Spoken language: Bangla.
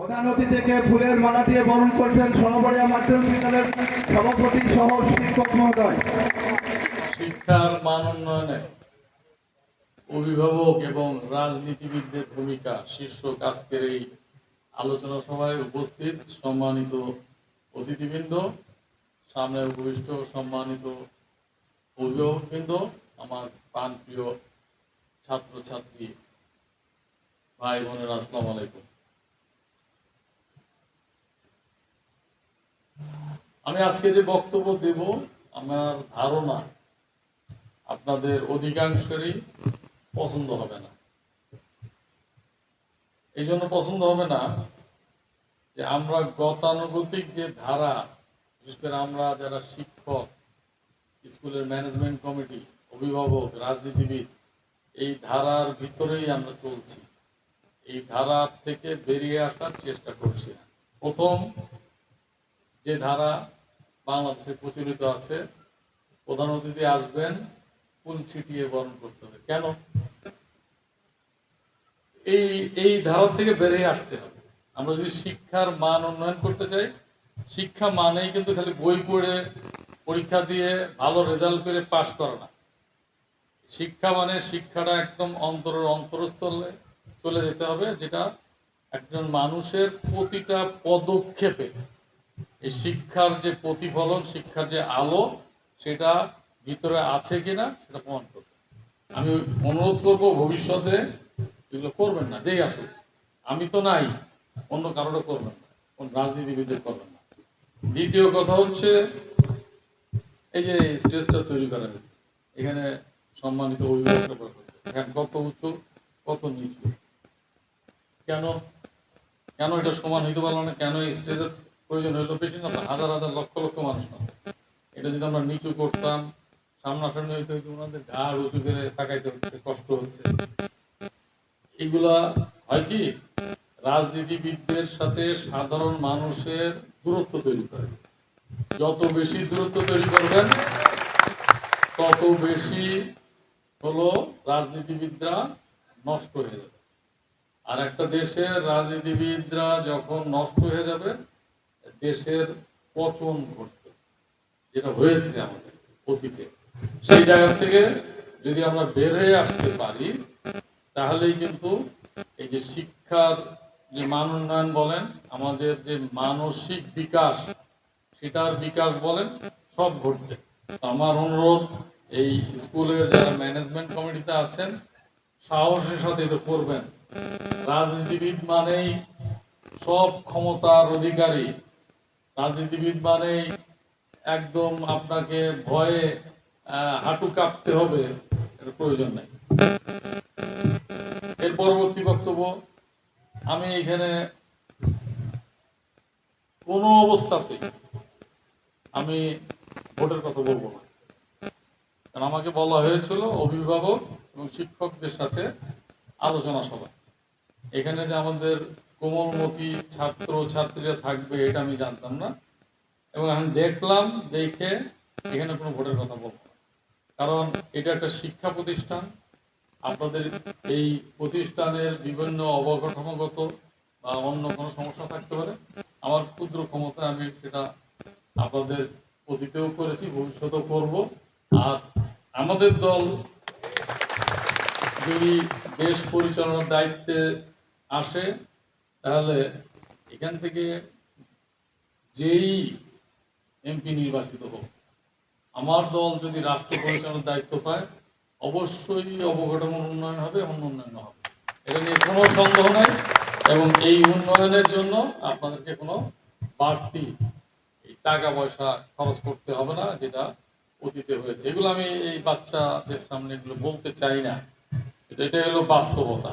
প্রধান থেকে ফুলের মালা দিয়ে বরণ করছেন সহপরিয়া মাধ্যমিক বিদ্যালয়ের সভাপতি সহ শিক্ষক মহোদয়। শিক্ষার মান উন্নয়নে অভিভাবক এবং রাজনীতিবিদদের ভূমিকা শীর্ষক আজকের এই আলোচনা সভায় উপস্থিত সম্মানিত অতিথিবৃন্দ, সামনে উপবিষ্ট সম্মানিত অভিভাবকবৃন্দ, আমার প্রাণপ্রিয় ছাত্রছাত্রী, ভাই বোনেরা, আসসালামু আলাইকুম। আমি আজকে যে বক্তব্য দেব, আমার ধারণা আপনাদের অধিকাংশেরই পছন্দ হবে না। এই জন্য পছন্দ হবে না যে আমরা গতানুগতিক যে ধারা, বিশেষ করে আমরা যারা শিক্ষক, স্কুলের ম্যানেজমেন্ট কমিটি, অভিভাবক, রাজনীতিবিদ, এই ধারার ভিতরেই আমরা চলছি। এই ধারা থেকে বেরিয়ে আসার চেষ্টা করছি। প্রথম যে ধারা বাংলাদেশে প্রচলিত আছে। প্রধান অতিথি আসবেন, ফুল ছিটিয়ে বরণ করতে হবে। কেন? এই এই ধারা থেকে বেরিয়ে আসতে হবে। আমরা যদি শিক্ষার মান উন্নয়ন করতে চাই, শিক্ষা মানেই কিন্তু খালি বই পড়ে, পরীক্ষা দিয়ে ভালো রেজাল্ট করে পাশ করে না। শিক্ষা মানে শিক্ষাটা একদম অন্তরের অন্তরস্থলে চলে যেতে হবে, যেটা একজন মানুষের প্রতিটা পদক্ষেপে এই শিক্ষার যে প্রতিফলন, শিক্ষার যে আলো, সেটা ভিতরে আছে কিনা, সেটা প্রমাণ করবে। আমি অনুরোধ করব ভবিষ্যতে এগুলো করবেন না, যেই আসুক। আমি তো নাই, অন্য কারোরও করবেন না, কোন রাজনীতিবিদদের করবেন না। দ্বিতীয় কথা হচ্ছে, এই যে স্টেজটা তৈরি করা হয়েছে, এখানে সম্মানিত এখানে কত উচ্চ, কত নিচু। কেন? কেন এটা সমান হইতে পারল না? কেন এই স্টেজের প্রয়োজন হইল বেশি না হাজার হাজার লক্ষ লক্ষ মানুষ না এটা যদি আমরা নিচু করতাম, সামনাসামনি হইতে হইতে ওনাদের ঘাড় উঁচু করে তাকাইতে হচ্ছে, কষ্ট হচ্ছে। এগুলা হয় কি? রাজনীতিবিদদের সাথে সাধারণ মানুষের দূরত্ব তৈরি করে। যত বেশি দূরত্ব তৈরি করবেন, তত বেশি হলো রাজনীতিবিদরা নষ্ট হয়ে যাবে। আর একটা দেশের রাজনীতিবিদরা যখন নষ্ট হয়ে যাবে দেশের পচন ঘটবে, যেটা হয়েছে আমাদের অতীতে। সেই জায়গা থেকে যদি আমরা বের হয়ে আসতে পারি, তাহলেই কিন্তু এই যে শিক্ষার যে মান উন্নয়ন বলেন, আমাদের যে মানসিক বিকাশ, সেটার বিকাশ বলেন, সব ঘটবে। আমার অনুরোধ, এই স্কুলের যারা ম্যানেজমেন্ট কমিটিতে আছেন, সাহসের সাথে এটা করবেন। রাজনীতিবিদ মানেই সব ক্ষমতার অধিকারী রাজনীতিবিদ মানেই একদম আপনাকে ভয়ে হাঁটু কাঁপতে হবে এর প্রয়োজন নেই। এর পরবর্তী বক্তব্য, আমি এখানে কোনো অবস্থাতে আমি ভোটের কথা বলব না। কারণ আমাকে বলা হয়েছিল অভিভাবক এবং শিক্ষকদের সাথে আলোচনা সভা। এখানে যে আমাদের কোমলমতি ছাত্র, ছাত্রীরা থাকবে, এটা আমি জানতাম না। এবং আমি দেখলাম, দেখে এখানে কোনো ভোটের কথা বলব কারণ এটা একটা শিক্ষা প্রতিষ্ঠান। আপনাদের এই প্রতিষ্ঠানের বিভিন্ন অবকাঠামোগত বা অন্য কোনো সমস্যা থাকতে পারে। আমার ক্ষুদ্র ক্ষমতা আমি সেটা আপনাদের অতীতেও করেছি, ভবিষ্যতেও করব। আর আমাদের দল যদি দেশ পরিচালনার দায়িত্বে আসে তাহলে এখান থেকে যেই এমপি নির্বাচিত হোক, আমার দল যদি রাষ্ট্র পরিচালনার দায়িত্ব পায়, অবশ্যই অবকাঠামোর উন্নয়ন হবে এবং উন্নয়ন হবে। এটা নিয়ে কোনো সন্দেহ নাই এবং এই উন্নয়নের জন্য আপনাদেরকে কোনো বাড়তি এই টাকা পয়সা খরচ করতে হবে না, যেটা অতীতে হয়েছে। এগুলো আমি এই বাচ্চাদের সামনে এগুলো বলতে চাই না। এটা এটা হলো বাস্তবতা।